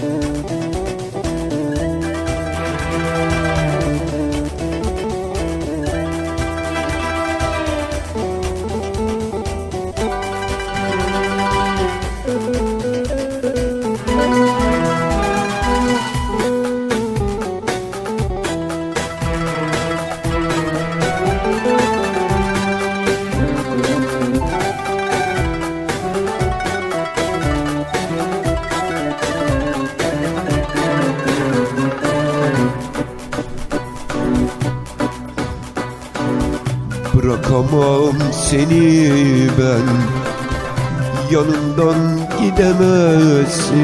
Música Bırakamam seni ben. Yanından gidemezsin.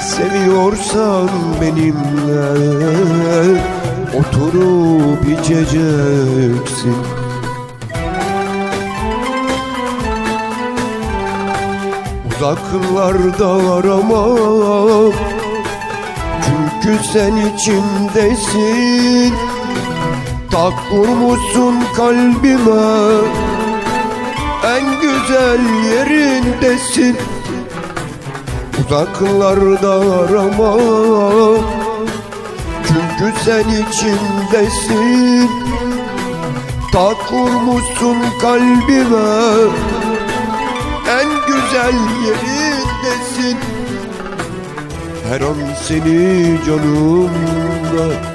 Seviyorsan benimle Oturup içeceksin. Uzaklarda aramam Çünkü sen içimdesin Tak vurmuşsun kalbime. En güzel yerindesin. Uzaklarda arama. Çünkü sen içimdesin Tak vurmuşsun kalbime. En güzel yerindesin. Her an seni canımda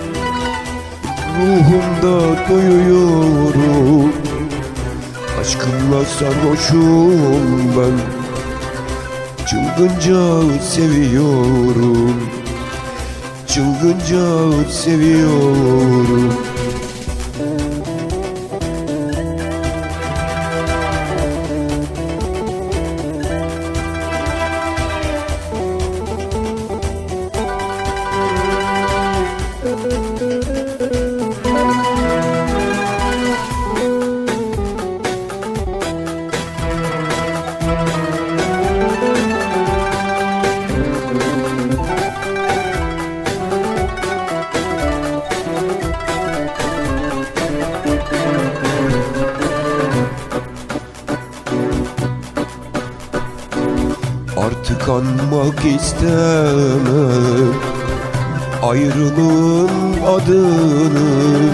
ruhumda duyuyorum. Aşkınla sarhoşum ben. Çılgınca seviyorum. Çılgınca seviyorum Artık anmak istemem Ayrılığın adını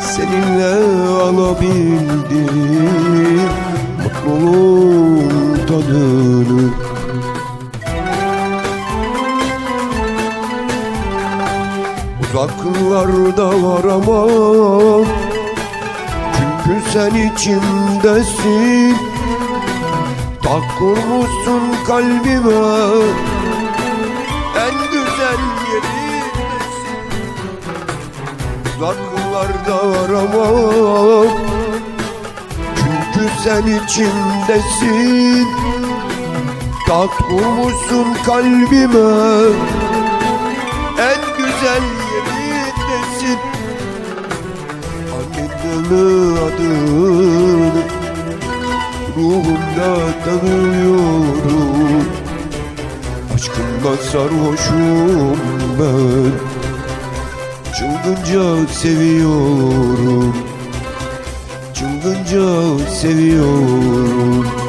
Seninle alabildim Mutluluğun tadını Uzaklarda aramam Çünkü sen içimdesin Tak kurmuşsun kalbime. En güzel yerindesin Uzaklarda aramam Çünkü sen içimdesin Tak kurmuşsun kalbime. En güzel yerindesin Annenin adını Ruhumda tanıyorum Aşkınla sarhoşum ben. Çılgınca seviyorum. Çılgınca seviyorum